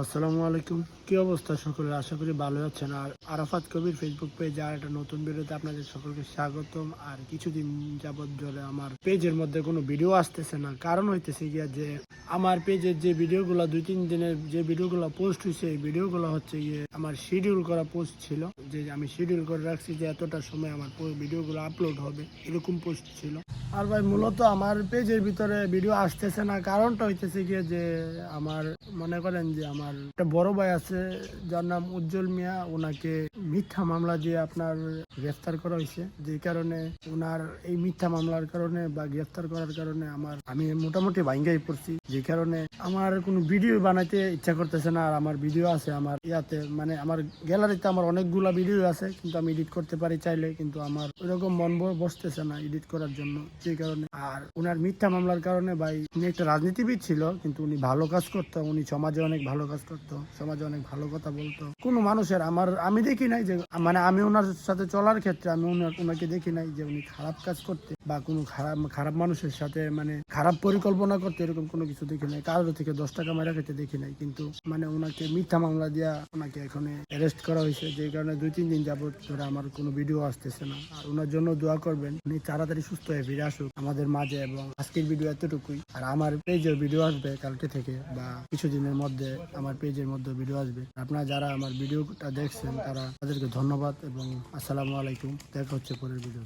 আসসালামু আলাইকুম। কি অবস্থা সকলের আশা করি ভালো আছেন। আর আরাফাত কবির ফেসবুক পেজে আর একটা নতুন ভিডিওতে আপনাদের সকলকে স্বাগতম। আর কিছুদিন যাবত ধরে আমার পেজের মধ্যে কোনো ভিডিও আসতেছে না। কারণ হইতেছে গিয়া যে আমার পেজের যে ভিডিওগুলো, দুই তিন দিনের যে ভিডিওগুলো পোস্ট হয়েছে এই ভিডিওগুলো হচ্ছে গিয়ে আমার শিডিউল করা পোস্ট ছিল। যে আমি শিডিউল করে রাখছি যে এতটা সময় আমার ভিডিওগুলো আপলোড হবে, এরকম পোস্ট ছিল। আর ভাই, মূলত আমার পেজের ভিতরে ভিডিও আসতেছে না। কারণটা হইতেছে গিয়ে যে আমার মনে করেন যে আমার একটা বড় ভাই আছে, যার নাম উজ্জ্বল মিয়া। ওনাকে মিথ্যা মামলা দিয়ে আপনার গ্রেফতার করা হয়েছে। যে কারণে ওনার এই মিথ্যা মামলার কারণে বা গ্রেফতার করার কারণে আমার, আমি মোটামুটি ভাঙ্গাই পড়ছি। যে কারণে আমার কোনো ভিডিও বানাইতে ইচ্ছা করতেছে না। আর আমার ভিডিও আছে আমার ইয়াতে মানে আমার গ্যালারিতে আমার অনেকগুলা ভিডিও আছে। কিন্তু আমি এডিট করতে পারি চাইলে, কিন্তু আমার ওইরকম মন বসতেছে না এডিট করার জন্য। যে কারণে। আর ওনার মিথ্যা মামলার কারণে ভাই, উনি একটা রাজনীতিবিদ ছিল, কিন্তু উনি ভালো কাজ করতো, উনি সমাজে অনেক ভালো কাজ করতো, সমাজে অনেক ভালো কথা বলতো। কোনো মানুষের আমার, আমি দেখি নাই যে মানে আমি ওনার সাথে চলার ক্ষেত্রে আমি ওনাকে দেখি নাই যে উনি খারাপ কাজ করতে বা কোনো খারাপ খারাপ মানুষের সাথে মানে খারাপ পরিকল্পনা করতে এরকম কোনো কিছু দেখি নাই। কারোর থেকে দশ টাকা মারা খেতে দেখি নাই, কিন্তু মানে ওনাকে মিথ্যা মামলা দিয়া ওনাকে এখন অ্যারেস্ট করা হয়েছে। যে কারণে দুই, তিন দিন যাবত ধরে আমার কোনো ভিডিও আসতেছে না। আর ওনার জন্য দোয়া করবেন, উনি তাড়াতাড়ি সুস্থ হয়ে ফিরে আসুক আমাদের মাঝে এবং আজকের ভিডিও এতটুকুই। আর আমার পেজের ভিডিও আসবে কালকে থেকে বা কিছুদিনের মধ্যে আমার পেজের মধ্যে ভিডিও আসবে। আপনারা যারা আমার ভিডিওটা দেখছেন তারা তাদেরকে ধন্যবাদ এবং আসসালামু আলাইকুম। দেখা হচ্ছে পরের ভিডিও